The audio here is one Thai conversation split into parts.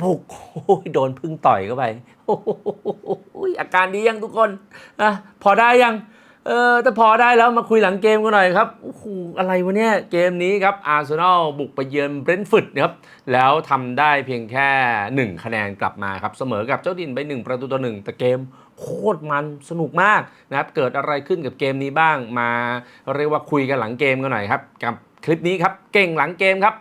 บุกโอ้ยโดนพึ่งต่อยเข้าไปโอ้โหอาการดียังทุกคนนะพอได้ยังเออถ้าพอได้แล้วมาคุยหลังเกมกันหน่อยครับโอ้โหอะไรวะเนี่ยเกมนี้ครับอาร์เซนอลบุกไปเยือนเบรนท์ฟอร์ดนะครับแล้วทำได้เพียงแค่ 1 คะแนนกลับมาครับ เสมอกับเจ้าดินไป 1 ประตูต่อหนึ่งแต่เกมโคตรมันสนุกมากนะครับ เกิดอะไรขึ้นกับเกมนี้บ้างมาเรียกว่าคุยกันหลังเกมกันหน่อยครับ กับคลิปนี้ครับ เก่งหลังเกมครับ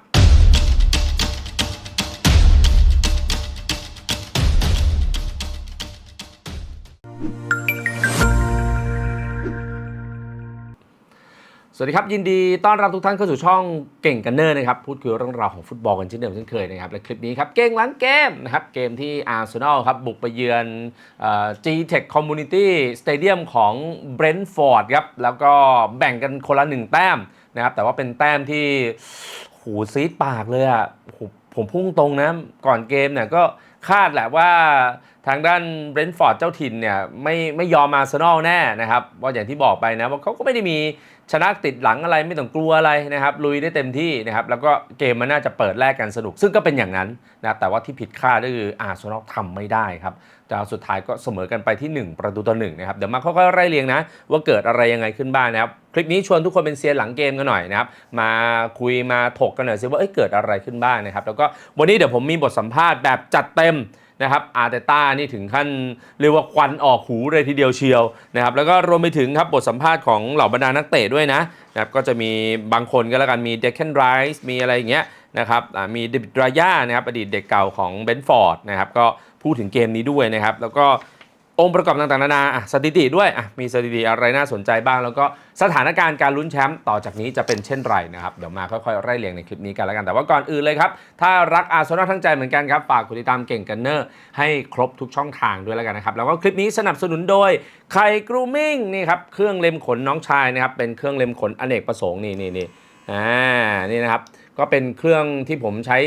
สวัสดีครับ ยินดีต้อนรับทุกท่านเข้าสู่ช่องเก่งกันเนอร์นะครับ พูดคุยเรื่องราวของฟุตบอลกันเช่นเดิมเช่นเคยนะครับ และคลิปนี้ครับ เก่งหลังเกมนะครับ เกมที่อาร์เซนอลครับ บุกไปเยือน G-Tech Community Stadium ของ Brentford ครับ แล้วก็แบ่งกันคนละหนึ่งแต้มนะครับ แต่ว่าเป็นแต้มที่หูซีดปากเลยอะผมพุ่งตรงนะ ก่อนเกมเนี่ยก็คาดแหละว่าทางด้านเบรนท์ฟอร์ดเจ้าถิ่นเนี่ยไม่ไม่ยอมอาร์เซนอลแน่นะครับว่าอย่างที่บอกไปนะว่าเขาก็ไม่ได้มี ชนะติดหลังอะไรไม่ต้องกลัวอะไรนะครับลุยได้เต็มที่นะครับแล้วก็เกมมันน่าจะเปิดแรกกันสนุก ซึ่งก็เป็นอย่างนั้นนะครับแต่ว่าที่ผิดคาดก็คืออาร์เซนอลทำไม่ได้ครับแต่สุดท้ายก็เสมอกันไปที่ 1 ประตูต่อหนึ่งนะครับเดี๋ยวมาค่อยๆไล่เรียงนะ ว่าเกิดอะไรยังไงขึ้นบ้างนะครับคลิปนี้ชวนทุกคนเป็นเซียนหลังเกมกันหน่อยนะครับมาคุยมาถกกันหน่อยสิว่าเอ้ยเกิดอะไรขึ้นบ้างนะครับแล้วก็วันนี้เดี๋ยวผมมีบทสัมภาษณ์แบบจัดเต็ม นะครับอาร์เตต้านี่ถึงขั้นเรียกว่าควันออกหูเลยทีเดียวเชียวนะครับแล้วก็รวมไปถึงครับบทสัมภาษณ์ของเหล่าบรรดานักเตะด้วยนะนะครับก็จะมีบางคนก็แล้วกันมีเดคเคนไรส์มีอะไรอย่างเงี้ยนะครับมีเดบิดรายานะครับอดีตเด็กเก่าของเบนฟอร์ดนะครับก็พูดถึงเกมนี้ด้วยนะครับแล้วก็ องค์ประกอบต่างๆนานาสถิติด้วยมีสถิติอะไรน่าสนใจบ้าง แล้วก็สถานการณ์การลุ้นแชมป์ต่อจากนี้จะเป็นเช่นไรนะครับเดี๋ยวมาค่อยๆไล่เรียงในคลิปนี้กันแล้วกันแต่ว่าก่อนอื่นเลยครับ ถ้ารักอาร์เซนอลทั้งใจเหมือนกันครับฝากกดติดตามเก่งกันเนอร์ให้ครบทุกช่องทางด้วยแล้วกันนะครับแล้วก็คลิปนี้สนับสนุนโดยไข่กรูมิ่งนี่ครับเครื่องเล็มขนน้องชายนะครับเป็นเครื่องเล็มขนอเนกประสงค์นี่นี่นี่อ่านี่นะครับก็เป็นเครื่องที่ผมใช้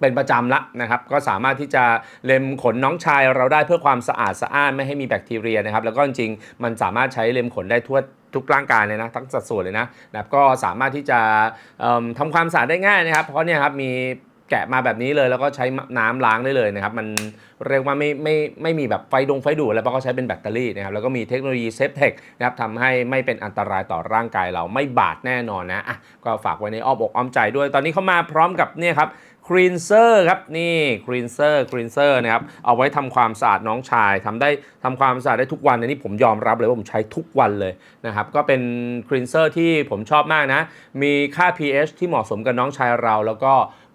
เป็นประจำละนะครับก็สามารถที่จะเล็มขนน้องชายเราได้เพื่อความสะอาดสะอ้านไม่ให้มีแบคทีเรียนะครับแล้วก็จริงๆมันสามารถใช้เล็มขนได้ทั่วทุกร่างกายเลยนะทั้งสัดส่วนเลยนะนะก็สามารถที่จะเอิ่มทำความสะอาดได้ง่ายนะครับ เพราะเนี่ยครับมีแกะมาแบบนี้เลยแล้วก็ใช้น้ำล้างได้เลยนะครับ มัน เรียกว่าไม่ไม่ไม่มีแบบไฟดงไฟดูดอะไรเพราะเขาใช้เป็นแบตเตอรี่นะครับแล้วก็มีเทคโนโลยีเซฟเทคนะครับทำให้ไม่เป็นอันตรายต่อร่างกายเราไม่บาดแน่นอนนะอะก็ฝากไว้ในอ้อมอกอ้อมใจด้วย ตอนนี้เขามาพร้อมกับเนี่ยครับครีนเซอร์ครับนี่ครีนเซอร์ครีนเซอร์นะครับเอาไว้ทำความสะอาดน้องชายทำได้ทำความสะอาดได้ทุกวันอันนี้ผมยอมรับเลยว่าผมใช้ทุกวันเลยนะครับก็เป็นครีนเซอร์ที่ผมชอบมากนะ มีค่า pH ที่เหมาะสมกับน้องชายเรา แล้วก็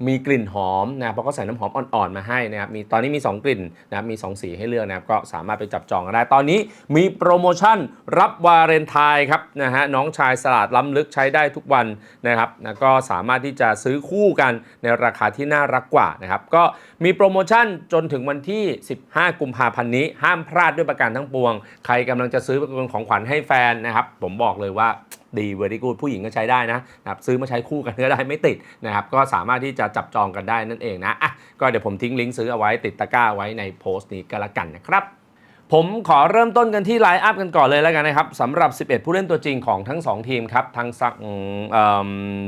มีกลิ่นหอมนะเพราะเขาใส่น้ำหอมอ่อนๆมาให้นะครับมีตอนนี้มี 2 กลิ่นนะครับมี2สีให้เลือกนะครับก็สามารถไปจับจองกันได้ ตอนนี้มีโปรโมชั่นรับวาเลนไทน์ครับนะฮะน้องชายสลัดล้ำลึกใช้ได้ทุกวันนะครับนะก็สามารถที่จะซื้อคู่กันในราคาที่น่ารักกว่านะครับก็มีโปรโมชั่นจนถึงวันที่ 15 กุมภาพันธ์นี้ ห้ามพลาดด้วยประการทั้งปวง ใครกำลังจะซื้อเป็นของขวัญให้แฟนนะครับ ผมบอกเลยว่าดีเวอร์ดีกูดผู้หญิงก็ใช้ได้นะนะครับซื้อมาใช้คู่กันก็ได้ไม่ติดนะครับ ก็สามารถที่จะจับจองกันได้นั่นเองนะอะก็เดี๋ยวผมทิ้งลิงก์ซื้อเอาไว้ติดตะกร้าไว้ในโพสต์นี้ก็แล้วกันนะครับ ผมขอเริ่มต้นกันที่ไลน์อัพกันก่อนเลยแล้วกันนะครับสำหรับ 11 ผู้เล่นตัวจริงของทั้ง 2 ทีมครับ ทางสัง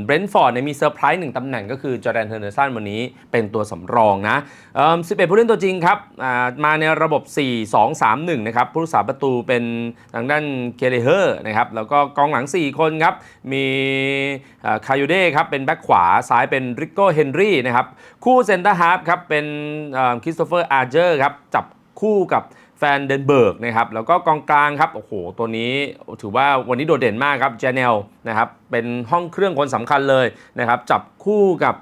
เบรนท์ฟอร์ดเนี่ยมีเซอร์ไพรส์หนึ่งตำแหน่งก็คือจอแดนเฮอร์เนอร์สันวันนี้เป็นตัวสำรองนะเอิ่ม11ผู้เล่นตัวจริงครับมาในระบบ 4-2-3-1 นะครับ ผู้รักษาประตูเป็นทางด้านเคเลเฮอร์นะครับ แล้วก็กองหลัง 4 คนครับ มีคายูเด้ครับ เป็นแบ็คขวาซ้ายเป็นริโก้เฮนรี่นะครับ คู่เซนเตอร์ฮาร์ฟครับ เป็นคริสโตเฟอร์อาร์เจอร์ครับ จับคู่กับ แฟนเดนเบิร์กนะครับแล้วก็กองกลางครับโอ้โหตัวนี้ถือว่าวันนี้โดดเด่นมากครับเจเนลนะครับเป็นห้องเครื่องคนสำคัญเลยนะครับจับคู่กับ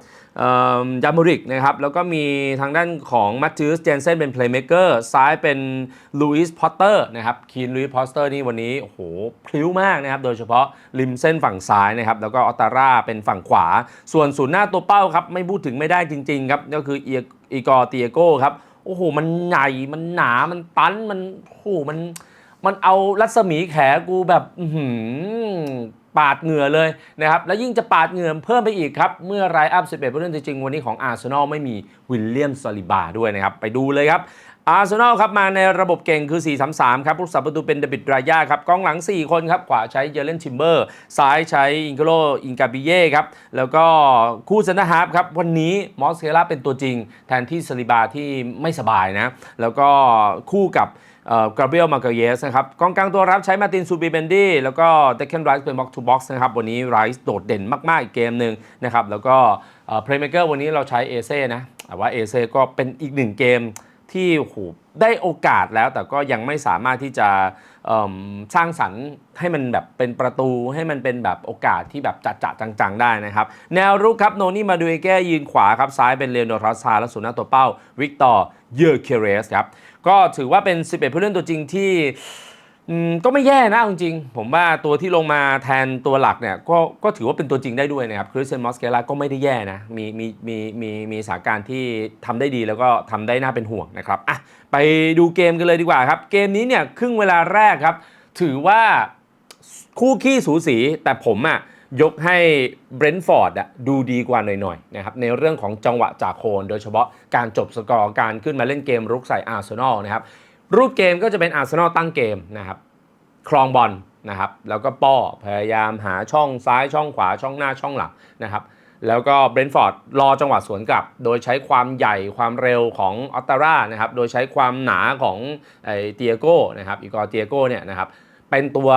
ยามูริกนะครับแล้วก็มีทางด้านของมัตติสเจนเซนเป็นเพลย์เม k เกอร์ซ้ายเป็นลูอิสพอตเตอร์นะครับคีนลูอิสพอตเตอร์นี่วันนี้โอ้โหพลิ้วมากนะครับโดยเฉพาะริมเส้นฝั่งซ้ายนะครับแล้วก็ออตาร่าเป็นฝั่งขวา ส่วนศูนย์หน้าตัวเป้าครับไม่พูดถึงไม่ได้จริงๆครับก็คืออีกอร์เตียโก้ครับ โอ้โห มันใหญ่ มันหนา มันตัน มันโอ้โหมัน มันเอารัศมีแขกูแบบหืมปาดเหงื่อเลยนะครับ และยิ่งจะปาดเหงื่อเพิ่มไปอีกครับ เมื่อไรอัพ 11ผู้เล่นตัวจริงวันนี้ของอาร์เซนอลไม่มีวิลเลียมซาลิบาด้วยนะครับ ไปดูเลยครับ อาร์เซนอลครับมาในระบบเก่งคือ 4-3-3 ครับผู้สับประตูเป็นเดบิดรายาครับกองหลัง 4 คนครับ ขวาใช้เจเลนทิมเบอร์ ซ้ายใช้อิงโกโลอิงกาบิเย่ครับ แล้วก็คู่เซนตอร์ฮาร์ฟครับ วันนี้มอสเคล่าเป็นตัวจริง แทนที่ซาลิบาที่ไม่สบายนะ แล้วก็คู่กับกราเบียลมาเกเยสนะครับกองกลางตัวรับใช้มาตินซูบิเบนดี้แล้วก็เดคเคนไรส์เป็นบ็อกทูบ็อกซ์นะครับ วันนี้ไรส์โดดเด่นมาก ๆ อีกเกมหนึ่งนะครับแล้วก็เพลย์เมเกอร์วันนี้เราใช้เอเซ่นะแต่ว่าเอเซ่ก็เป็นอีกหนึ่งเกม ที่โอ้โหได้โอกาสแล้วแต่ก็ยังไม่สามารถที่จะสร้างสรรค์ให้มันแบบเป็นประตูให้มันเป็นแบบโอกาสที่แบบจัดจะจังๆ ได้นะครับ แนวรุกครับโนนี่มาดูแก้ยืนขวาครับซ้ายเป็นเลโอนทรัสซาและสุนัขตัวเป้า วิกตอร์เยอร์เคเรสครับ ก็ถือว่าเป็น 11 ผู้เล่นตัวจริงที่ อืมก็ไม่แย่นะจริงๆ ผมว่าตัวที่ลงมาแทนตัวหลักเนี่ยก็ก็ถือว่าเป็นตัวจริงได้ด้วยนะครับคริสเซนมอสเกล่าก็ไม่ได้แย่นะ มีมีมีมีมีสาการที่ทำได้ดีแล้วก็ทำได้น่าเป็นห่วงนะครับอะไปดูเกมกันเลยดีกว่าครับ เกมนี้เนี่ยครึ่งเวลาแรกครับ ถือว่าคู่ขี้สูสีแต่ผมอะยกให้เบรนท์ฟอร์ดดูดีกว่าหน่อยๆนะครับในเรื่องของจังหวะจากโคน โดยเฉพาะการจบสกอร์การขึ้นมาเล่นเกมรุกใส่อาร์เซนอลนะครับ รูปเกมก็จะเป็นอาร์เซนอลตั้งเกมนะครับครองบอลนะครับแล้วก็ป้อพยายามหาช่องซ้ายช่องขวาช่องหน้าช่องหลังนะครับแล้วก็เบรนท์ฟอร์ดรอจังหวะสวนกลับ โดยใช้ความใหญ่ความเร็วของออตตาร่านะครับโดยใช้ความหนาของไอเตียโก้นะครับอีกอเตียโก้เนี่ยนะครับเป็นตัว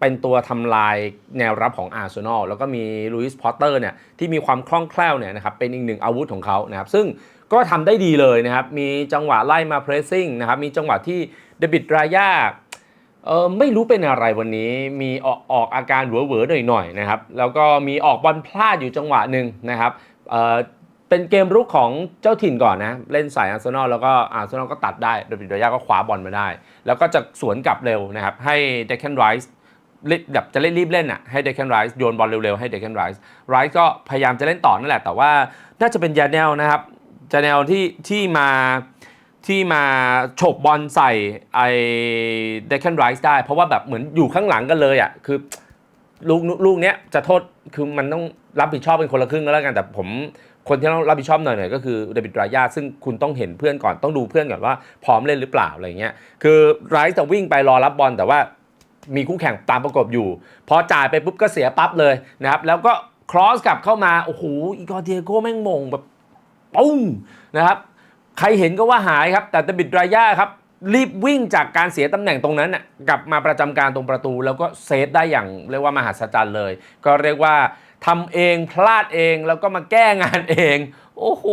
เป็นตัวทำลายแนวรับของอาร์เซนอลแล้วก็มีลุยส์พอตเตอร์เนี่ยที่มีความคล่องแคล่วเนี่ยนะครับเป็นอีกหนึ่งอาวุธของเขานะครับซึ่ง ก็ทำได้ดีเลยนะครับ มีจังหวะไล่มาเพรสซิ่งนะครับ มีจังหวะที่เดบิดรายาเออไม่รู้เป็นอะไรวันนี้ มีออกออกอาการเหวอๆหน่อยๆนะครับ แล้วก็มีออกบอลพลาดอยู่จังหวะหนึ่งนะครับเออเป็นเกมรุกของเจ้าถิ่นก่อนนะ เล่นสายอาร์เซนอลแล้วก็อาร์เซนอลก็ตัดได้โดยปิดระยะก็คว้าบอลมาได้ แล้วก็จะสวนกลับเร็วนะครับ ให้เดค a นไรส์แบบจะเล่นรีบเล่นอะให้เดค a นไรส์โยนบอลเร็วๆ ให้เดค a นไรส์ไรส์ก็พยายามจะเล่นต่อนั่นแหละ แต่ว่าน่าจะเป็นยาแนลนะครับ ยาแนลที่ที่มาที่มาฉกบอลใส่ไอ้เดค a นไรส์ได้ เพราะว่าแบบเหมือนอยู่ข้างหลังกันเลยอะคือลูกลูกเนี้ยจะโทษคือมันต้องรับผิดชอบเป็นคนละครึ่งก็แล้วกันแต่ผมคนที่ต้องรับผิดชอบหน่อยๆก็คือเดวิดรายาซึ่งคุณต้องเห็นเพื่อนก่อนต้องดูเพื่อนก่อนว่าพร้อมเล่นหรือเปล่าอะไรเงี้ยคือไรส์จะวิ่งไปรอรับบอลแต่ว่ามีคู่แข่งตามประกบอยู่ พอจ่ายไปปุ๊บก็เสียปั๊บเลยนะครับแล้วก็ครอสกลับเข้ามาโอ้โหอีกอเดียโก้แม่งมงแบบ ปุ้งนะครับใครเห็นก็ว่าหายครับ แต่ตบิดรายาครับรีบวิ่งจากการเสียตำแหน่งตรงนั้นน่ะกลับมาประจำการตรงประตู แล้วก็เซฟได้อย่างเรียกว่ามหัศจรรย์เลย ก็เรียกว่าทำเองพลาดเองแล้วก็มาแก้งานเอง โอ้โห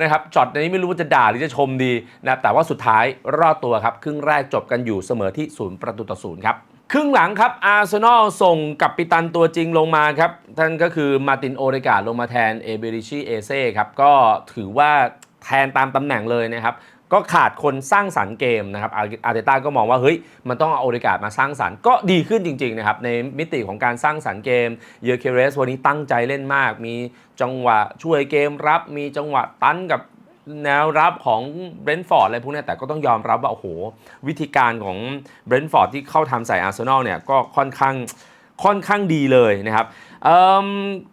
นะครับช็อตนี้ไม่รู้ว่าจะด่าหรือจะชมดีนะแต่ว่าสุดท้ายรอดตัวครับ ครึ่งแรกจบกันอยู่เสมอที่ศูนย์ประตูต่อศูนย์ครับ ครึ่งหลังครับอาร์เซนอลส่งกับปิตันตัวจริงลงมาครับท่านก็คือมาตินโอเดกาลงมาแทนเอเบริชิเอเซ่ครับก็ถือว่าแทนตามตำแหน่งเลยนะครับก็ขาดคนสร้างสรรค์เกมนะครับอาร์เตต้าก็มองว่าเฮ้ยมันต้องเอาโอเดกามาสร้างสรรค์ก็ดีขึ้นจริงๆนะครับในมิติของการสร้างสรรค์เกมเยอร์เคเรสวันนี้ตั้งใจเล่นมาก มีจังหวะช่วยเกมรับ มีจังหวะตันกับ แนวรับของเบรนท์ฟอร์ดอะไรพวกนี้แต่ก็ต้องยอมรับว่าโอ้โห วิธีการของเบรนท์ฟอร์ดที่เข้าทำใส่อาร์เซนอลเนี่ยก็ค่อนข้างค่อนข้างดีเลยนะครับเ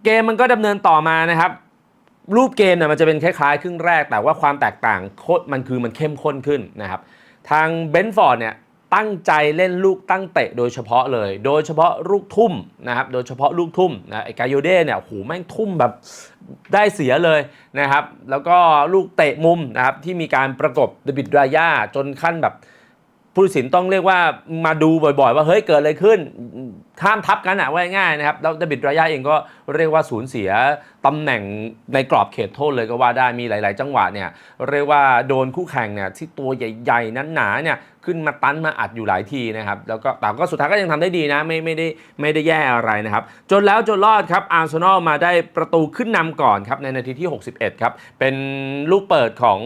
เกมมันก็ดำเนินต่อมานะครับ รูปเกมเนี่ยมันจะเป็นคล้ายๆ ครึ่งแรกแต่ว่าความแตกต่างโคตรมันคือมันเข้มข้นขึ้นนะครับ ทางเบนฟอร์ดเนี่ย ตั้งใจเล่นลูกตั้งเตะโดยเฉพาะเลย โดยเฉพาะลูกทุ่มนะครับโดยเฉพาะลูกทุ่มนะไอ้กาโยเด้เนี่ยโอ้โหแม่งทุ่มแบบได้เสียเลยนะครับ แล้วก็ลูกเตะมุมนะครับที่มีการประกบเดบิดรายาจนขั้นแบบผู้ตัดสินต้องเรียกว่ามาดูบ่อยๆ ว่าเฮ้ยเกิดอะไรขึ้นห้ามทับกันอะว่าง่ายนะครับแล้วเดบิดรายาเองก็เรียกว่าสูญเสียตำแหน่งในกรอบเขตโทษเลยก็ว่าได้มีหลาย ๆ จังหวะเนี่ยเรียกว่าโดนคู่แข่งเนี่ยที่ตัวใหญ่ ๆ นั้นหนาเนี่ย ขึ้นมาตันมาอัดอยู่หลายทีนะครับ แล้วก็แต่ก็สุดท้ายก็ยังทำได้ดีนะ ไม่ไม่ได้ไม่ได้แย่อะไรนะครับ จนแล้วจนรอดครับอาร์เซนอลมาได้ประตูขึ้นนำก่อนครับในนาทีที่ 61 ครับ เป็นลูกเปิดของ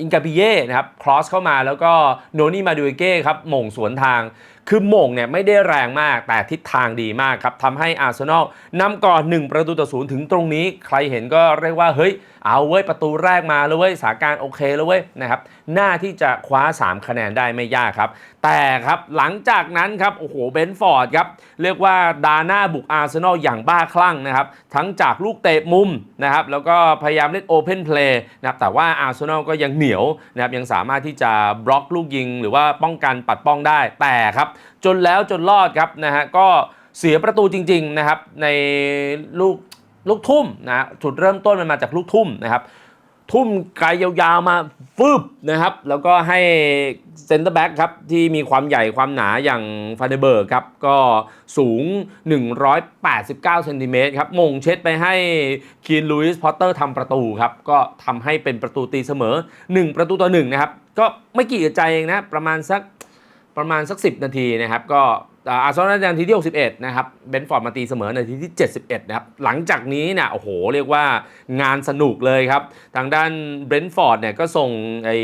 อิงกาปิเย่นะครับครอสเข้ามาแล้วก็โนนี่มาดูเก้ครับหม่งสวนทางคือหม่งเนี่ยไม่ได้แรงมากแต่ทิศทางดีมากครับทำให้อาร์เซนอลนำก่อน 1 ประตูต่อศูนย์ถึงตรงนี้ ใครเห็นก็เรียกว่าเฮ้ย เอาเว้ยประตูแรกมาแล้วเว้ยสถานการณ์โอเคแล้วเว้ยนะครับหน้าที่จะคว้า 3 คะแนนได้ไม่ยากครับ แต่ครับหลังจากนั้นครับโอ้โหเบนฟอร์ดครับเรียกว่าดาหน้าบุกอาร์เซนอลอย่างบ้าคลั่งนะครับทั้งจากลูกเตะมุมนะครับแล้วก็พยายามเล่นโอเพนเพลย์นะครับแต่ว่าอาร์เซนอลก็ยังเหนียวนะครับยังสามารถที่จะบล็อกลูกยิง หรือว่าป้องกันปัดป้องได้แต่ครับ จนแล้วจนรอดครับนะฮะก็เสียประตูจริงๆนะครับในลูก ลูกทุ่มนะฮะจุดเริ่มต้นมันมาจากลูกทุ่มนะครับทุ่มไกลยาวๆมาฟึบนะครับ แล้วก็ให้เซนเตอร์แบ็กครับที่มีความใหญ่ความหนาอย่างฟาเดเบิร์กครับ ก็สูง 189เซนติเมตรครับมงเช็ดไปให้คีนลุยส์พอตเตอร์ทำประตูครับ ก็ทำให้เป็นประตูตีเสมอ 1 ประตูต่อ1นะครับ ก็ไม่กี่ใจเองนะ ประมาณสักประมาณสัก 10 นาทีนะครับ ก็ อาร์เซนอลนาทีที่ 61 นะครับ เบนฟอร์ดมาตีเสมอในทีที่ 71 นะครับ หลังจากนี้เนี่ยโอ้โห เรียกว่างานสนุกเลยครับ ทางด้านเบนฟอร์ดเนี่ยก็ส่งไอ้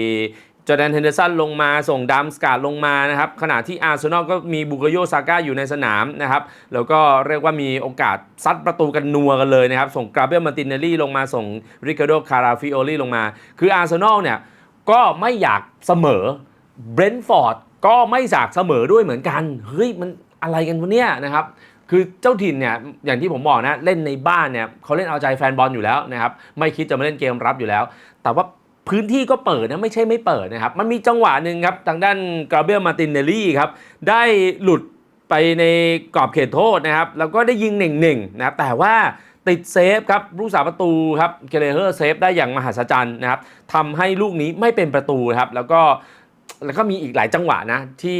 จอแดนเฮนเดอร์สันลงมาส่งดัมสกาดลงมานะครับขณะที่อาร์เซนอลก็มีบุกโยซาก้าอยู่ในสนามนะครับแล้วก็เรียกว่ามีโอกาสซัดประตูกันนัวกันเลยนะครับ ส่งกราเบียลมาตินเนลลี่ลงมาส่งริคาร์โดคาราฟิโอลี่ลงมา คืออาร์เซนอลเนี่ยก็ไม่อยากเสมอเบรนท์ฟอร์ด ก็ไม่อยากเสมอด้วยเหมือนกัน เฮ้ยมันอะไรกันวะเนี่ยนะครับ คือเจ้าถิ่นเนี่ยอย่างที่ผมบอกนะเล่นในบ้านเนี่ยเขาเล่นเอาใจแฟนบอลอยู่แล้วนะครับไม่คิดจะมาเล่นเกมรับอยู่แล้ว แต่ว่าพื้นที่ก็เปิดนะไม่ใช่ไม่เปิดนะครับ มันมีจังหวะหนึ่งครับทางด้านกราเบรียลมาตินเนลลี่ครับได้หลุดไปในกรอบเขตโทษนะครับ แล้วก็ได้ยิงหนึ่งๆนะครับแต่ว่าติดเซฟครับผู้สาประตูครับเกเรเฮอร์เซฟได้อย่างมหัศจรรย์นะครับทำให้ลูกนี้ไม่เป็นประตูครับแล้วก็ แล้วก็มีอีกหลายจังหวะนะที่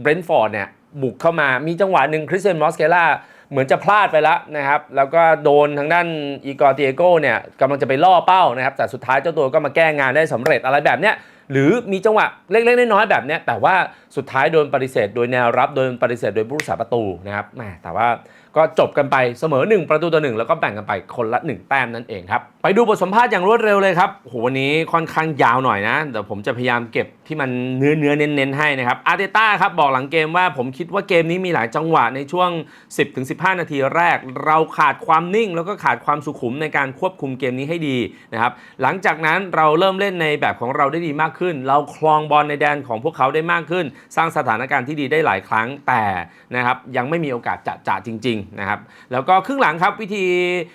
เบรนท์ฟอร์ดเนี่ยบุกเข้ามามีจังหวะหนึ่งคริสเตียนมอสเคล่าเหมือนจะพลาดไปแล้วนะครับ แล้วก็โดนทางด้านอีกอร์เตียโกเนี่ยกำลังจะไปล่อเป้านะครับ แต่สุดท้ายเจ้าตัวก็มาแก้งานได้สำเร็จอะไรแบบเนี้ยหรือมีจังหวะเล็กๆน้อยๆแบบเนี้ยแต่ว่าสุดท้ายโดนปฏิเสธ โดยแนวรับโดนปฏิเสธโดยผู้รักษาประตูนะครับแหมแต่ว่าก็จบกันไปเสมอ 1 ประตูต่อหนึ่งแล้วก็แบ่งกันไปคนละ 1 แต้มนั่นเองครับ ไปดูบทสัมภาษณ์อย่างรวดเร็วเลยครับโหวันนี้ค่อนข้างยาวหน่อยนะเดี๋ยวผมจะพยายามเก็บที่มันเนื้อเนื้อเน้นๆให้นะครับอาร์เตต้าครับบอกหลังเกมว่าผมคิดว่าเกมนี้มีหลายจังหวะในช่วง 10-15 นาทีแรก เราขาดความนิ่ง แล้วก็ขาดความสุขุมในการควบคุมเกมนี้ให้ดีนะครับหลังจากนั้นเราเริ่มเล่นในแบบของเราได้ดีมากขึ้น เราคลองบอลในแดนของพวกเขาได้มากขึ้น สร้างสถานการณ์ที่ดีได้หลายครั้งแต่นะครับยังไม่มีโอกาสจะจะจริงๆนะครับแล้วก็ครึ่งหลังครับวิธี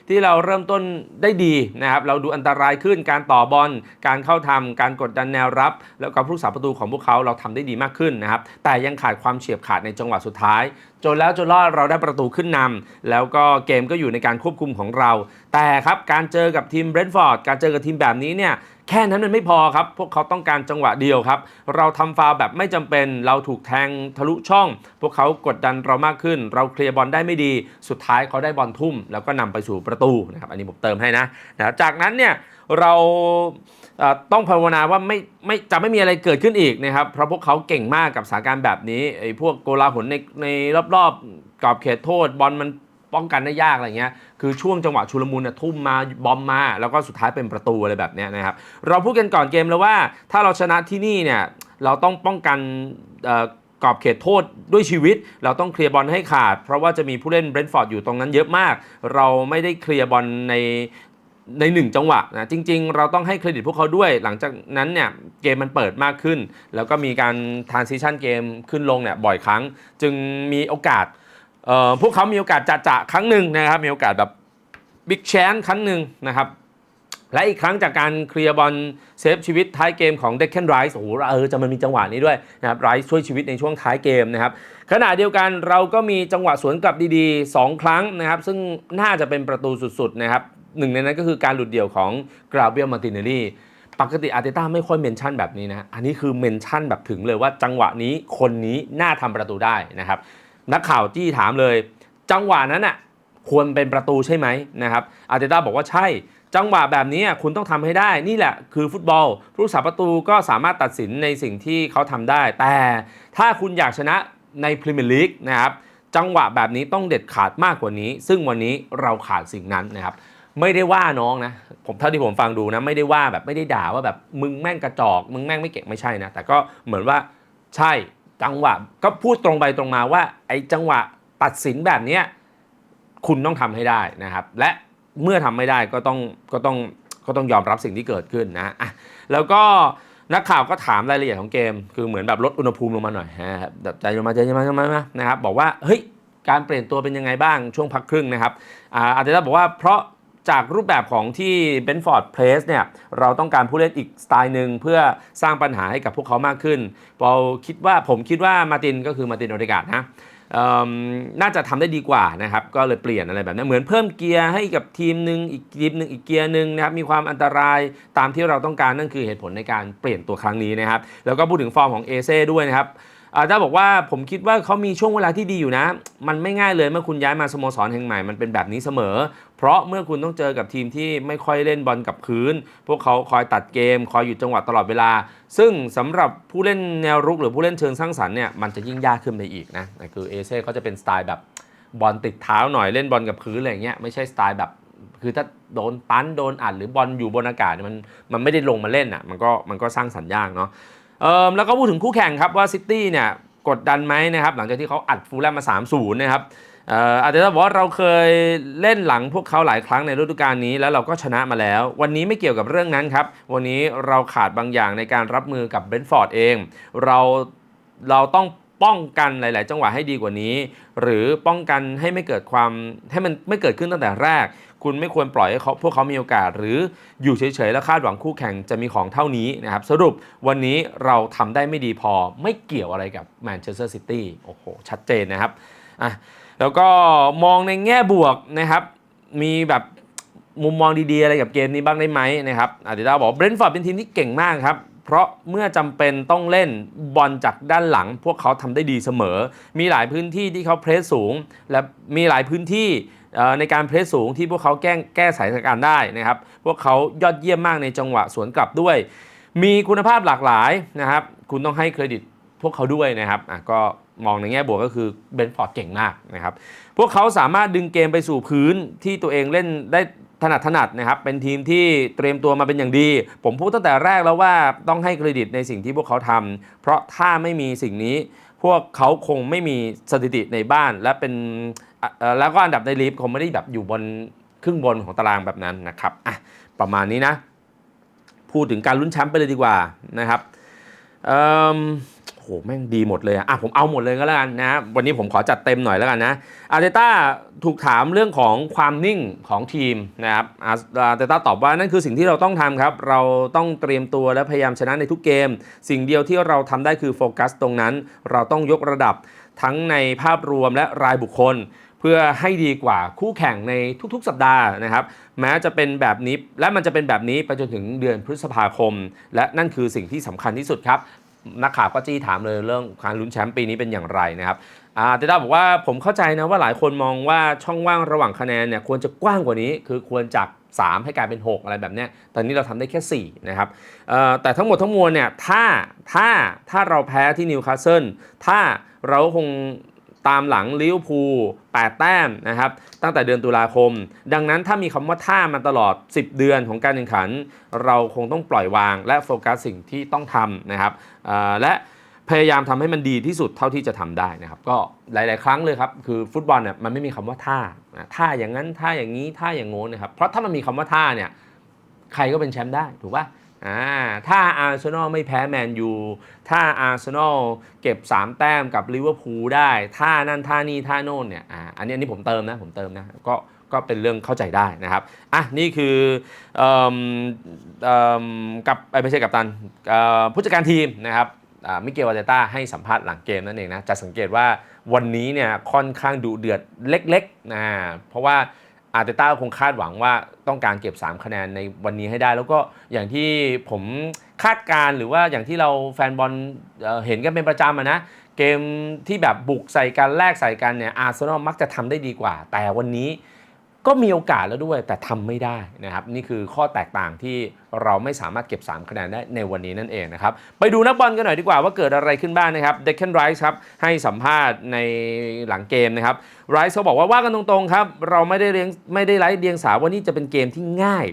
ที่เราเริ่มต้นได้ดีนะครับเราดูอันตรายขึ้นการต่อบอล การเข้าทำการกดดันแนวรับ แล้วก็ผู้สาประตูของพวกเขาเราทำได้ดีมากขึ้นนะครับแต่ยังขาดความเฉียบขาดในจังหวะสุดท้ายจนแล้วจนรอดเราได้ประตูขึ้นนำแล้วก็เกมก็อยู่ในการควบคุมของเรา แต่ครับการเจอกับทีมเบรนท์ฟอร์ดการเจอกับทีมแบบนี้เนี่ยแค่นั้นมันไม่พอครับ พวกเขาต้องการจังหวะเดียวครับ เราทำฟาวแบบไม่จำเป็น เราถูกแทงทะลุช่อง พวกเขากดดันเรามากขึ้น เราเคลียร์บอลได้ไม่ดี สุดท้ายเขาได้บอลทุ่ม แล้วก็นำไปสู่ประตูนะครับ อันนี้ผมเติมให้นะนะครับจากนั้นเนี่ยเรา ต้องภาวนาว่าไม่ไม่จะไม่มีอะไรเกิดขึ้นอีกนะครับเพราะพวกเขาเก่งมากกับสถานการณ์แบบนี้ไอ้พวกโกลาหลในในรอบๆกรอบเขตโทษบอลมันป้องกันได้ยากอะไรเงี้ย คือช่วงจังหวะชุลมุนน่ทุ่มมาบอมมา แล้วก็สุดท้ายเป็นประตูอะไรแบบนี้นะครับ เราพูดกันก่อนเกมแล้วว่า ถ้าเราชนะที่นี่เนี่ยเราต้องป้องกันกรอบเขตโทษด้วยชีวิต เราต้องเคลียร์บอลให้ขาด เพราะว่าจะมีผู้เล่นเบรนท์ฟอร์ดอยู่ตรงนั้นเยอะมาก เราไม่ได้เคลียร์บอลใน ในหนึ่งจังหวะนะจริง ๆ เราต้องให้เครดิตพวกเขาด้วย หลังจากนั้นเนี่ยเกมมันเปิดมากขึ้น แล้วก็มีการทานซิชันเกมขึ้นลงเนี่ยบ่อยครั้ง จึงมีโอกาสพวกเขามีโอกาสจะจะครั้งหนึ่งนะครับ มีโอกาสแบบบิ๊กแชนครั้งหนึ่งนะครับ และอีกครั้งจากการเคลียร์บอลเซฟชีวิตท้ายเกมของเด็กแคนไรส์โอ้โหเออจะมันมีจังหวะนี้ด้วยนะครับไรส์ช่วยชีวิตในช่วงท้ายเกมนะครับขณะเดียวกันเราก็มีจังหวะสวนกลับดีๆ 2 ครั้งนะครับ ซึ่งน่าจะเป็นประตูสุดๆนะครับ หนึ่งในนั้นก็คือการหลุดเดี่ยวของกราเบียลมาตินเนลลี่ปกติอาร์เตต้าไม่ค่อยเมนชั่นแบบนี้นะ อันนี้คือเมนชั่นแบบถึงเลยว่าจังหวะนี้คนนี้น่าทำประตูได้นะครับ นักข่าวจี้ถามเลย จังหวะนั้นน่ะควรเป็นประตูใช่ไหมนะครับอาร์เตต้าบอกว่าใช่ จังหวะแบบนี้คุณต้องทำให้ได้ นี่แหละคือฟุตบอลผู้รักษาประตูก็สามารถตัดสินในสิ่งที่เขาทำได้ แต่ถ้าคุณอยากชนะในพรีเมียร์ลีกนะครับจังหวะแบบนี้ต้องเด็ดขาดมากกว่านี้ ซึ่งวันนี้เราขาดสิ่งนั้นนะครับ ไม่ได้ว่าน้องนะ ผมเท่าที่ผมฟังดูนะ ไม่ได้ว่าแบบไม่ได้ด่าว่าแบบมึงแม่งกระจอก มึงแม่งไม่เก่งไม่ใช่นะ แต่ก็เหมือนว่าใช่จังหวะก็พูดตรงไปตรงมาว่า ไอ้จังหวะตัดสินแบบเนี้ยคุณต้องทำให้ได้นะครับ และเมื่อทำไม่ได้ก็ต้องก็ต้องก็ต้องยอมรับสิ่งที่เกิดขึ้นนะอะแล้วก็นักข่าวก็ถามรายละเอียดของเกม คือเหมือนแบบลดอุณหภูมิลงมาหน่อยนะครับแบบใจลงมาใจลงมาใจลงมานะครับบอกว่าเฮ้ยการเปลี่ยนตัวเป็นยังไงบ้างช่วงพักครึ่งนะครับอ่าอาร์เตต้าบอกว่าเพราะ จากรูปแบบของที่เบนฟอร์ดเพลสเนี่ยเราต้องการผู้เล่นอีกสไตล์หนึ่งเพื่อสร้างปัญหาให้กับพวกเขามากขึ้นปอคิดว่าผมคิดว่ามาตินก็คือมาตินโอเดกาดนะน่าจะทำได้ดีกว่านะครับ ก็เลยเปลี่ยนอะไรแบบนั้นเหมือนเพิ่มเกียร์ให้กับทีมหนึ่งอีกทีมหนึ่งอีกเกียร์หนึ่งนะครับ มีความอันตรายตามที่เราต้องการนั่นคือเหตุผลในการเปลี่ยนตัวครั้งนี้นะครับ แล้วก็พูดถึงฟอร์มของเอเซ่ด้วยนะครับอาถ้าบอกว่าผมคิดว่าเขามีช่วงเวลาที่ดีอยู่นะ มันไม่ง่ายเลยเมื่อคุณย้ายมาสโมสรแห่งใหม่ มันเป็นแบบนี้เสมอ เพราะเมื่อคุณต้องเจอกับทีมที่ไม่ค่อยเล่นบอลกับพื้น พวกเขาคอยตัดเกม คอยหยุดจังหวะตลอดเวลา ซึ่งสำหรับผู้เล่นแนวรุกหรือผู้เล่นเชิงสร้างสรรค์เนี่ยมันจะยิ่งยากขึ้นไปอีกนะคือเอเซ่เขาจะเป็นสไตล์แบบบอลติดเท้าหน่อยเล่นบอลกับพื้นอะไรอย่างเงี้ยไม่ใช่สไตล์แบบคือถ้าโดนปั้นโดนอัดหรือบอลอยู่บนอากาศมันมันไม่ได้ลงมาเล่นอะมันก็มันก็สร้างสรรค์ยากเนาะเออแล้วก็พูดถึงคู่แข่งครับว่าซิตี้เนี่ยกดดันไหมนะครับหลังจากที่เขาอัดฟูลแลมมา 3-0 นะครับ อาจจะบอกว่าเราเคยเล่นหลังพวกเขาหลายครั้งในฤดูกาลนี้แล้วเราก็ชนะมาแล้ว วันนี้ไม่เกี่ยวกับเรื่องนั้นครับ วันนี้เราขาดบางอย่างในการรับมือกับเบนท์ฟอร์ดเอง เราเราต้องป้องกันหลาย ๆ จังหวะให้ดีกว่านี้ หรือป้องกันให้ไม่เกิดความให้มันไม่เกิดขึ้นตั้งแต่แรก คุณไม่ควรปล่อยให้เขาพวกเขามีโอกาส หรืออยู่เฉย ๆ แล้วคาดหวังคู่แข่งจะมีของเท่านี้นะครับ สรุปวันนี้เราทำได้ไม่ดีพอไม่เกี่ยวอะไรกับแมนเชสเตอร์ซิตี้โอ้โหชัดเจนนะครับอะ แล้วก็มองในแง่บวกนะครับ มีแบบมุมมองดีๆ อะไรกับเกมนี้บ้างได้ไหมนะครับอาติดาบอกเบรนท์ฟอร์ดเป็นทีมที่เก่งมากครับเพราะเมื่อจำเป็นต้องเล่นบอลจากด้านหลัง พวกเขาทำได้ดีเสมอ มีหลายพื้นที่ที่เขาเพรสสูง และมีหลายพื้นที่ในการเพรสสูงที่พวกเขาแก้แก้สถานการณ์ได้นะครับ พวกเขายอดเยี่ยมมากในจังหวะสวนกลับด้วย มีคุณภาพหลากหลายนะครับ คุณต้องให้เครดิตพวกเขาด้วยนะครับอะก็ มองในแง่บวกก็คือเบนฟอร์ดเก่งมากนะครับ พวกเขาสามารถดึงเกมไปสู่พื้นที่ตัวเองเล่นได้ถนัดถนัดนะครับ เป็นทีมที่เตรียมตัวมาเป็นอย่างดี ผมพูดตั้งแต่แรกแล้วว่าต้องให้เครดิตในสิ่งที่พวกเขาทำเพราะถ้าไม่มีสิ่งนี้ พวกเขาคงไม่มีสถิติในบ้าน และเป็นแล้วก็อันดับในลีฟคงไม่ได้แบบอยู่บนครึ่งบนของตารางแบบนั้นนะครับอะประมาณนี้นะ พูดถึงการลุ้นแชมป์ไปเลยดีกว่านะครับ แม่งดีหมดเลยอะผมเอาหมดเลยก็แล้วกันนะวันนี้ผมขอจัดเต็มหน่อยแล้วกันนะอาร์เตต้าถูกถามเรื่องของความนิ่งของทีมนะครับอาร์เตต้าตอบว่านั่นคือสิ่งที่เราต้องทำครับ เราต้องเตรียมตัวและพยายามชนะในทุกเกม สิ่งเดียวที่เราทำได้คือโฟกัสตรงนั้น เราต้องยกระดับทั้งในภาพรวมและรายบุคคลเพื่อให้ดีกว่าคู่แข่งในทุกๆ สัปดาห์นะครับ แม้จะเป็นแบบนี้และมันจะเป็นแบบนี้ไปจนถึงเดือนพฤษภาคม และนั่นคือสิ่งที่สำคัญที่สุดครับ นักข่าวก็จี้ถามเลยเรื่องการลุ้นแชมป์ปีนี้เป็นอย่างไรนะครับอาเตต้าบอกว่าผมเข้าใจนะว่าหลายคนมองว่าช่องว่างระหว่างคะแนนเนี่ยควรจะกว้างกว่านี้ คือควรจาก 3 ให้กลายเป็น 6 อะไรแบบนี้ตอนนี้เราทำได้แค่ 4 นะครับแต่ทั้งหมดทั้งมวลเนี่ยถ้าถ้าถ้าเราแพ้ที่นิวคาสเซิลถ้าเราคง ตามหลังลิเวอร์พูล8แต้มนะครับตั้งแต่เดือนตุลาคม ดังนั้นถ้ามีคำว่าถ้ามาตลอด 10 เดือนของการแข่งขัน เราคงต้องปล่อยวาง และโฟกัสสิ่งที่ต้องทำนะครับและพยายามทำให้มันดีที่สุดเท่าที่จะทำได้นะครับก็หลาย ๆ ครั้งเลยครับคือฟุตบอลเนี่ยมันไม่มีคำว่าท่าท่าอย่างนั้นท่าอย่างนี้ท่าอย่างโน้นนะครับเพราะถ้ามันมีคำว่าท่าเนี่ยใครก็เป็นแชมป์ได้ถูกป่ะ อ่าถ้าอาร์เซนอลไม่แพ้แมนยู ถ้าอาร์เซนอลเก็บ 3 แต้มกับลิเวอร์พูลได้ท่านั่นท่านี่ท่าโน่นเนี่ยอ่าอันนี้อันนี้ผมเติมนะ ผมเติมนะ ก็ก็เป็นเรื่องเข้าใจได้นะครับ อะ นี่คือเอ่เอกับไม่ใช่กับตันผู้จัดการทีมนะครับมิเกลวาเตต้าให้สัมภาษณ์หลังเกมนั่นเองนะ จะสังเกตว่าวันนี้เนี่ยค่อนข้างดุเดือดเล็กๆนะเพราะว่า อาร์เตต้าคงคาดหวังว่าต้องการเก็บ 3 คะแนนในวันนี้ให้ได้ แล้วก็อย่างที่ผมคาดการ์หรือว่าอย่างที่เราแฟนบอลเเห็นกันเป็นประจำะนะ เกมที่แบบบุกใส่กันแลกใส่กันเนี่ยอาร์เซนอลมักจะทำได้ดีกว่า แต่วันนี้ ก็มีโอกาสแล้วด้วยแต่ทำไม่ได้นะครับ นี่คือข้อแตกต่างที่เราไม่สามารถเก็บ 3 คะแนนได้ในวันนี้นั่นเองนะครับ ไปดูนักบอลกันหน่อยดีกว่าว่าเกิดอะไรขึ้นบ้างนะครับเดคเคนไรส์ครับให้สัมภาษณ์ในหลังเกมนะครับไรส์เขาบอกว่าว่ากันตรงๆครับ เราไม่ได้เลี้ยงไม่ได้ไร้เดียงสาว่านี่จะเป็นเกมที่ง่าย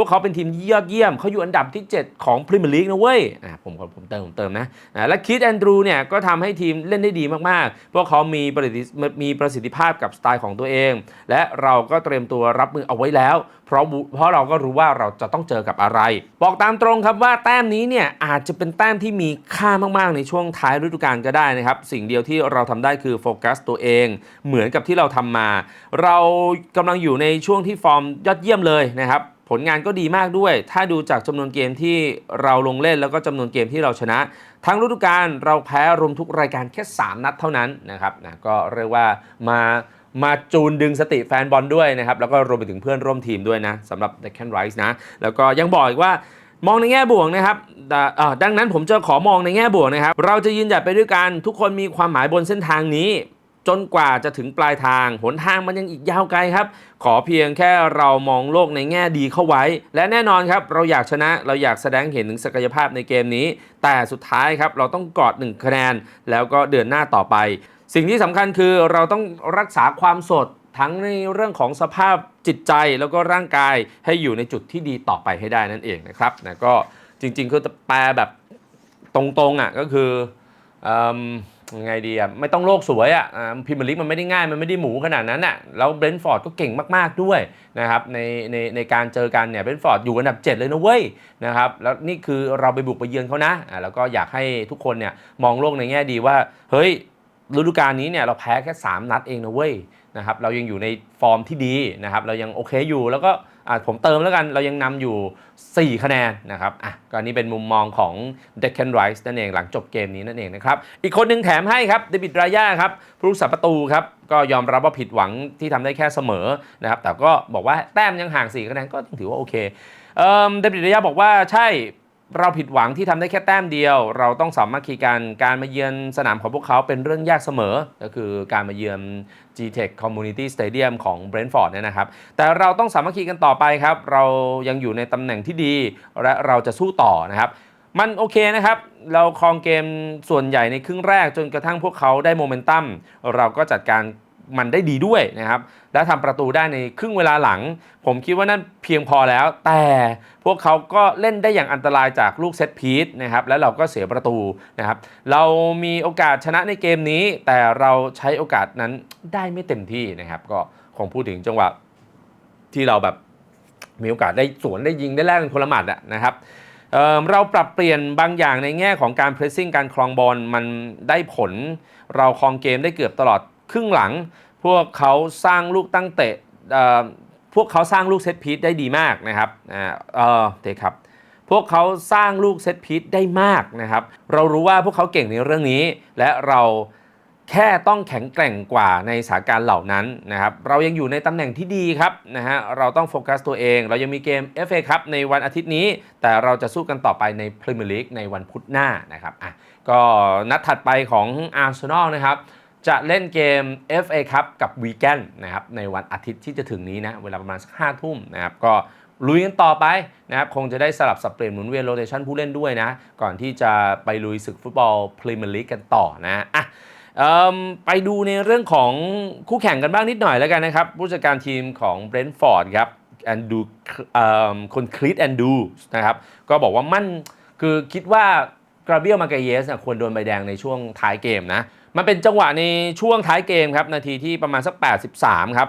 พวกเขาเป็นทีมยอดเยี่ยม เขาอยู่อันดับที่ 7 ของพรีเมียร์ลีกนะเว้ยอะผมผมผมเติมผมเติมนะอะและคิดแอนดรูเนี่ยก็ทำให้ทีมเล่นได้ดีมากๆ พวกเขามีประสิทธิมีประสิทธิภาพกับสไตล์ของตัวเอง และเราก็เตรียมตัวรับมือเอาไว้แล้ว เพราะเพราะเราก็รู้ว่าเราจะต้องเจอกับอะไร บอกตามตรงครับว่าแต้มนี้เนี่ยอาจจะเป็นแต้มที่มีค่ามากๆในช่วงท้ายฤดูกาลก็ได้นะครับ สิ่งเดียวที่เราทำได้คือโฟกัสตัวเอง เหมือนกับที่เราทำมา เรากำลังอยู่ในช่วงที่ฟอร์มยอดเยี่ยมเลยนะครับ ผลงานก็ดีมากด้วย ถ้าดูจากจำนวนเกมที่เราลงเล่นแล้วก็จำนวนเกมที่เราชนะ ทั้งฤดูกาลเราแพ้รวมทุกรายการแค่ 3 นัดเท่านั้นนะครับนะก็เรียกว่ามามาจูนดึงสติแฟนบอลด้วยนะครับ แล้วก็รวมไปถึงเพื่อนร่วมทีมด้วยนะสำหรับ d e c c a n Rice นะ แล้วก็ยังบอกอีกว่ามองในแง่บวกนะครับดังนั้นผมจะขอมองในแง่บวกนะครับ เราจะยืนหยัดไปด้วยกัน ทุกคนมีความหมายบนเส้นทางนี้ จนกว่าจะถึงปลายทาง หนทางมันยังอีกยาวไกลครับ ขอเพียงแค่เรามองโลกในแง่ดีเข้าไว้ และแน่นอนครับ เราอยากชนะเราอยากแสดงเห็นถึงศักยภาพในเกมนี้ แต่สุดท้ายครับ เราต้องกอดหนึ่งคะแนน แล้วก็เดินหน้าต่อไป สิ่งที่สำคัญคือเราต้องรักษาความสดทั้งในเรื่องของสภาพจิตใจแล้วก็ร่างกายให้อยู่ในจุดที่ดีต่อไปให้ได้นั่นเองนะครับนะก็จริงๆคือแปลแบบตรงๆอะก็คือเอิ่ม ยังไงดีอะไม่ต้องโลกสวยอะพิมลิกมันไม่ได้ง่าย มันไม่ได้หมูขนาดนั้นอะแล้วเบรนท์ฟอร์ดก็เก่งมากๆด้วยนะครับในในในการเจอกันเนี่ยเบรนท์ฟอร์ดอยู่อันดับ 7 เลยนะเว้ยนะครับแล้วนี่คือเราไปบุกไปเยือนเขานะอะแล้วก็อยากให้ทุกคนเนี่ยมองโลกในแง่ดีว่า เฮ้ยฤดูกาลนี้เนี่ยเราแพ้แค่ 3 นัดเองนะเว้ยนะครับเรายังอยู่ในฟอร์มที่ดีนะครับเรายังโอเคอยู่แล้วก็ อะผมเติมแล้วกันเรายังนำอยู่ 4 คะแนนนะครับอะก็นนี้เป็นมุมมองของ Deccan Rice นั่นเองหลังจบเกมนี้นั่นเองนะครับ อีกคนหนึ่งแถมให้ครับเดบิดรายาครับผู้รักษาประตูครับก็ยอมรับว่าผิดหวังที่ทำได้แค่เสมอนะครับแต่ก็บอกว่าแต้มยังห่าง 4 คะแนนก็ถือว่าโอเคเดบิดรายาบอกว่าใช่ เราผิดหวังที่ทำได้แค่แต้มเดียว เราต้องสามัคคีกันการมาเยือนสนามของพวกเขาเป็นเรื่องยากเสมอ ก็คือการมาเยือน G-Tech Community Stadium ของ Brentford เนี่ยนะครับ แต่เราต้องสามัคคีกันต่อไปครับ เรายังอยู่ในตำแหน่งที่ดี และเราจะสู้ต่อนะครับ มันโอเคนะครับ เราครองเกมส่วนใหญ่ในครึ่งแรกจนกระทั่งพวกเขาได้โมเมนตัมเราก็จัดการ มันได้ดีด้วยนะครับ และทำประตูได้ในครึ่งเวลาหลัง ผมคิดว่านั่นเพียงพอแล้ว แต่พวกเขาก็เล่นได้อย่างอันตรายจากลูกเซตพีซนะครับ และเราก็เสียประตูนะครับ เรามีโอกาสชนะในเกมนี้ แต่เราใช้โอกาสนั้นได้ไม่เต็มที่นะครับ ก็คงพูดถึงจังหวะที่เราแบบมีโอกาสได้สวนได้ยิงได้แลกเป็นคนละหมัดอะนะครับเเราปรับเปลี่ยนบางอย่างในแง่ของการเพรสซิ่งการครองบอลมันได้ผล เราครองเกมได้เกือบตลอด ครึ่งหลังพวกเขาสร้างลูกตั้งเตะพวกเขาสร้างลูกเซตพีซได้ดีมากนะครับเออเตะครับ พวกเขาสร้างลูกเซตพีซได้มากนะครับ เรารู้ว่าพวกเขาเก่งในเรื่องนี้ และเราแค่ต้องแข็งแกร่งกว่าในสถานการณ์เหล่านั้นนะครับ เรายังอยู่ในตำแหน่งที่ดีครับนะฮะ เราต้องโฟกัสตัวเอง เรายังมีเกม FA ครับในวันอาทิตย์นี้ แต่เราจะสู้กันต่อไปในพรีเมียร์ลีกในวันพุธหน้านะครับ อะ ก็นัดถัดไปของอาร์เซนอลนะครับ จะเล่นเกม FA ครับกับวีแกนนะครับในวันอาทิตย์ที่จะถึงนี้นะเวลาประมาณสักห้าทุ่มนะครับก็ลุยกันต่อไปนะครับคงจะได้สลับสับเปลี่ยนหมุนเวียนโรเตชันผู้เล่นด้วยนะ ก่อนที่จะไปลุยศึกฟุตบอลพรีเมียร์ลีกกันต่อนะอะไปดูในเรื่องของคู่แข่งกันบ้างนิดหน่อยแล้วกันนะครับ ผู้จัดการทีมของเบรนท์ฟอร์ดครับแอนดูคนคลิตแอนดูนะครับก็บอกว่ามั่นคือคิดว่ากราเบียลมาเกเยสควรโดนใบแดงในช่วงท้ายเกมนะ มันเป็นจังหวะในช่วงท้ายเกมครับ นาทีที่ประมาณสัก 83 ครับ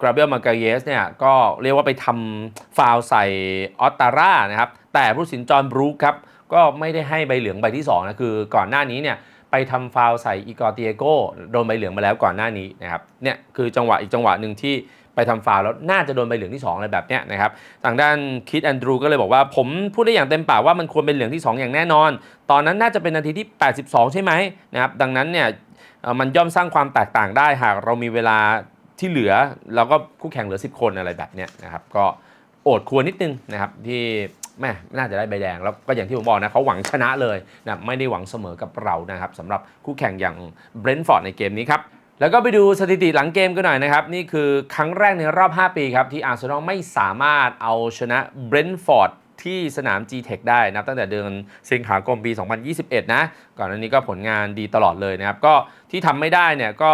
กราเบลมาเกเยสเนี่ยก็เรียกว่าไปทำฟาวใส่ออตตาร่านะครับ แต่ผู้สินจอห์นบรูคครับ ก็ไม่ได้ให้ใบเหลืองใบที่2นะคือก่อนหน้านี้เนี่ยไปทำฟาวใส่อีกอร์เตียโกโดนใบเหลืองมาแล้วก่อนหน้านี้นะครับเนี่ยคือจังหวะอีกจังหวะหนึ่งที่ไปทำฟาวแล้วน่าจะโดนใบเหลืองที่ 2 อะไรแบบเนี้ยนะครับทางด้านคิดแอนดรูก็เลยบอกว่า ผมพูดได้อย่างเต็มปากว่ามันควรเป็นเหลืองที่ 2 อย่างแน่นอน ตอนนั้นน่าจะเป็นนาทีที่ 82 ใช่ไหมนะครับดังนั้นเนี่ย มันย่อมสร้างความแตกต่างได้หากเรามีเวลาที่เหลือแล้วก็คู่แข่งเหลือ 10 คนอะไรแบบเนี้ยนะครับก็โอดควรนิดนึงนะครับที่แม่น่าจะได้ใบแดงแล้วก็อย่างที่ผมบอกนะเขาหวังชนะเลยนะไม่ได้หวังเสมอกับเรานะครับสำหรับคู่แข่งอย่างเบรนท์ฟอร์ดในเกมนี้ครับแล้วก็ไปดูสถิติหลังเกมกันหน่อยนะครับ นี่คือครั้งแรกในรอบ 5 ปีครับ ที่อาร์เซนอลไม่สามารถเอาชนะเบรนท์ฟอร์ด ที่สนาม G-Tech ได้นับตั้งแต่เดือนสิงหาคมปี 2021 นะ ก่อนอันนี้ก็ผลงานดีตลอดเลยนะครับ ก็ที่ทำไม่ได้เนี่ยก็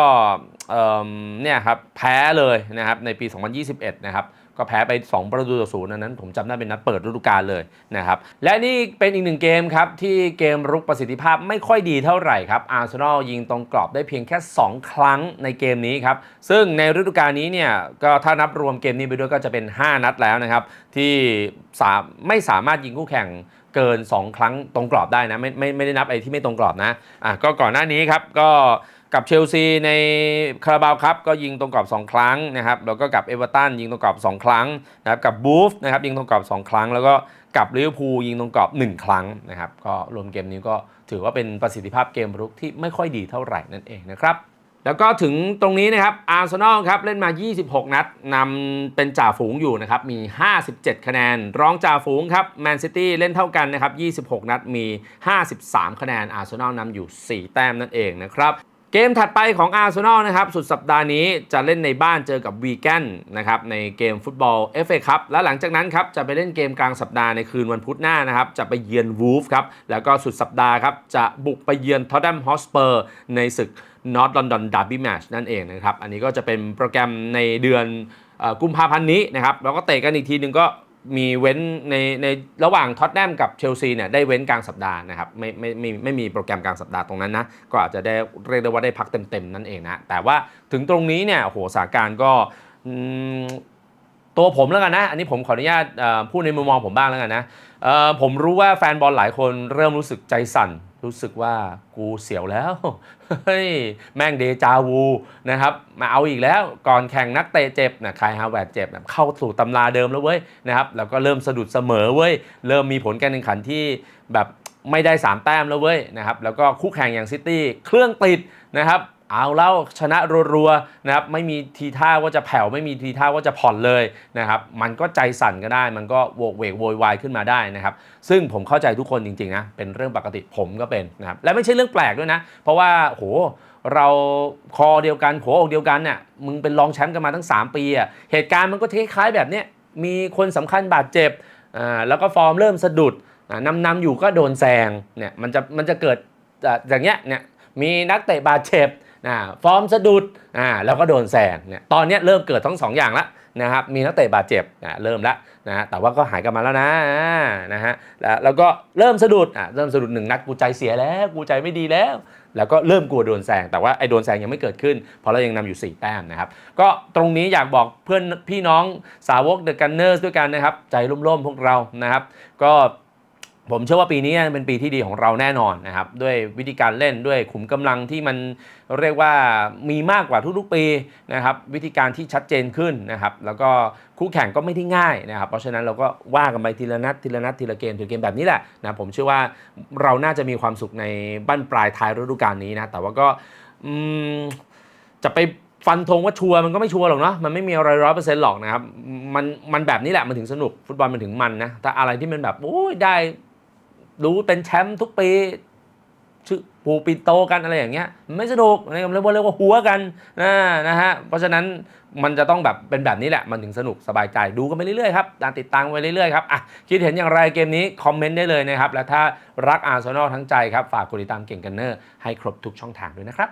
เอิ่มเนี่ยครับแพ้เลยนะครับในปี 2021 นะครับ ก็แพ้ไป 2 ประตูต่อศูนย์อันนั้น ผมจำได้เป็นนัดเปิดฤดูกาลเลยนะครับ และนี่เป็นอีกหนึ่งเกมครับ ที่เกมรุกประสิทธิภาพไม่ค่อยดีเท่าไหร่ครับอาร์เซนอลยิงตรงกรอบได้เพียงแค่ 2 ครั้งในเกมนี้ครับ ซึ่งในฤดูกาลนี้เนี่ยก็ถ้านับรวมเกมนี้ไปด้วยก็จะเป็น 5 นัดแล้วนะครับ ที่สาไม่สามารถยิงคู่แข่งเกิน 2 ครั้งตรงกรอบได้นะไม่ไม่ไม่ได้นับไอ้ที่ไม่ตรงกรอบนะอะก็ก่อนหน้านี้ครับก็ กับเชลซีในคาราบาวครับก็ยิงตรงกรอบ 2 ครั้งนะครับแล้วก็กับเอเวอร์ตันยิงตรงกรอบ 2 ครั้งนะครับกับบูฟนะครับยิงตรงกรอบ 2 ครั้ง แล้วก็กับลิเวอร์พูลยิงตรงกรอบ 1 ครั้งนะครับก็รวมเกมนี้ก็ถือว่าเป็นประสิทธิภาพเกมรุกที่ไม่ค่อยดีเท่าไหร่นั่นเองนะครับแล้วก็ถึงตรงนี้นะครับอาร์เซนอลครับเล่นมา 26 นัดนำเป็นจ่าฝูงอยู่นะครับมี 57 คะแนน รองจ่าฝูงครับแมนซิตี้เล่นเท่ากันนะครับ 26 นัดมี 53 คะแนนอาร์เซนอลนำอยู่ 4 แต้มนั่นเองนะครับ เกมถัดไปของอาร์เซนอลนะครับ สุดสัปดาห์นี้จะเล่นในบ้านเจอกับวีแกนนะครับในเกมฟุตบอล FA ครับและหลังจากนั้นครับจะไปเล่นเกมกลางสัปดาห์ในคืนวันพุธหน้านะครับ จะไปเยือนวูฟครับ แล้วก็สุดสัปดาห์ครับ จะบุกไปเยือนทอตแนมฮอสเปอร์ในศึก North London Derby Match นั่นเองนะครับ อันนี้ก็จะเป็นโปรแกรมในเดือนกุมภาพันธ์นี้นะครับแล้วก็เตะกันอีกทีหนึ่งก็ มีเว้นในในระหว่างท็อตแนมกับเชลซีเนี่ยได้เว้นกลางสัปดาห์นะครับไม่ไม่ไม่ไม่มีโปรแกรมกลางสัปดาห์ตรงนั้นนะก็อาจจะได้เรียกได้ว่าได้พักเต็มๆนั่นเองนะแต่ว่าถึงตรงนี้เนี่ยโหสถานการณ์ก็ตัวผมแล้วกันนะ อันนี้ผมขออนุญาตพูดในมุมมองผมบ้างแล้วกันนะผมรู้ว่าแฟนบอลหลายคนเริ่มรู้สึกใจสั่น รู้สึกว่ากูเสียวแล้วเฮ้ยแม่งเดจาวูนะครับมาเอาอีกแล้วก่อนแข่งนักเตะเจ็บนะคายฮาวเวิร์ดเจ็บนะเข้าสู่ตำราเดิมแล้วเว้ยนะครับแล้วก็เริ่มสะดุดเสมอเว้ยเริ่มมีผลการแข่งขันที่แบบไม่ได้ 3 แต้มแล้วเว้ยนะครับแล้วก็คู่แข่งอย่างซิตี้เครื่องติดนะครับ เอาแล้วชนะรัวๆนะครับไม่มีทีท่าว่าจะแผ่วไม่มีทีท่าว่าจะผ่อนเลยนะครับมันก็ใจสั่นก็ได้ มันก็โวกเวกโวยวายขึ้นมาได้นะครับซึ่งผมเข้าใจทุกคนจริงๆนะเป็นเรื่องปกติผมก็เป็นนะครับและไม่ใช่เรื่องแปลกด้วยนะ เพราะว่าโหเราคอเดียวกันหัวอกเดียวกันเนี่ยมึงเป็นรองแชมป์กันมาทั้ง 3 ปีอะเหตุการณ์มันก็คล้ายๆแบบเนี้ยมีคนสำคัญบาดเจ็บอ่าแล้วก็ฟอร์มเริ่มสะดุดนำนำอยู่ก็โดนแซงเนี่ยมันจะมันจะเกิดอย่างเงี้ยเนี่ยมีนักเตะบาดเจ็บ อ่าฟอร์มสะดุดอ่าแล้วก็โดนแซงเนี่ยตอนนี้เริ่มเกิดทั้งสองอย่างแล้วนะครับมีนักเตะบาดเจ็บอ่าเริ่มแล้วนะแต่ว่าก็หายกลับมาแล้วนะนะฮะแล้วก็เริ่มสะดุดอ่าเริ่มสะดุดหนึ่งนัดกูใจเสียแล้วกูใจไม่ดีแล้ว แล้วก็เริ่มกลัวโดนแซงแต่ว่าไอ้โดนแซงยังไม่เกิดขึ้น เพราะเรายังนำอยู่ 4 แต้มนะครับ ก็ตรงนี้อยากบอกเพื่อนพี่น้องสาวกเดอะกันเนอร์ด้วยกันนะครับ ใจร่มๆพวกเรานะครับ ก็ ผมเชื่อว่าปีนี้เป็นปีที่ดีของเราแน่นอนนะครับ ด้วยวิธีการเล่นด้วยขุมกำลังที่มันเรียกว่ามีมากกว่าทุกๆปีนะครับ วิธีการที่ชัดเจนขึ้นนะครับ แล้วก็คู่แข่งก็ไม่ได้ง่ายนะครับ เพราะฉะนั้นเราก็ว่ากันไปทีละนัดทีละนัดทีละเกมทีละเกมแบบนี้แหละนะผมเชื่อว่าเราน่าจะมีความสุขในบั้นปลายท้ายฤดูกาลนี้นะแต่ว่าก็จะไปฟันธงว่าชัวร์มันก็ไม่ชัวร์หรอกเนาะมันไม่มีอะไรร้อยเปอร์เซ็นต์หรอกนะครับมันมันแบบนี้แหละมันถึงสนุกฟุตบอลมันถึงมันนะแต่อะไรที่มันแบบโอ้ยได้ รู้เป็นแชมป์ทุกปีชื่อปูปิโตกันอะไรอย่างเงี้ยไม่สนุกนะครับเรียกว่าเรียกว่าหัวกันนะนะฮะเพราะฉะนั้นมันจะต้องแบบเป็นแบบนี้แหละมันถึงสนุกสบายใจดูกันไปเรื่อยๆครับตามติดตามไปเรื่อยๆครับอะคิดเห็นอย่างไรเกมนี้คอมเมนต์ได้เลยนะครับ และถ้ารักอาร์เซนอลทั้งใจครับฝากกดติดตามเก่งกันเนอร์ให้ครบทุกช่องทางด้วยนะครับ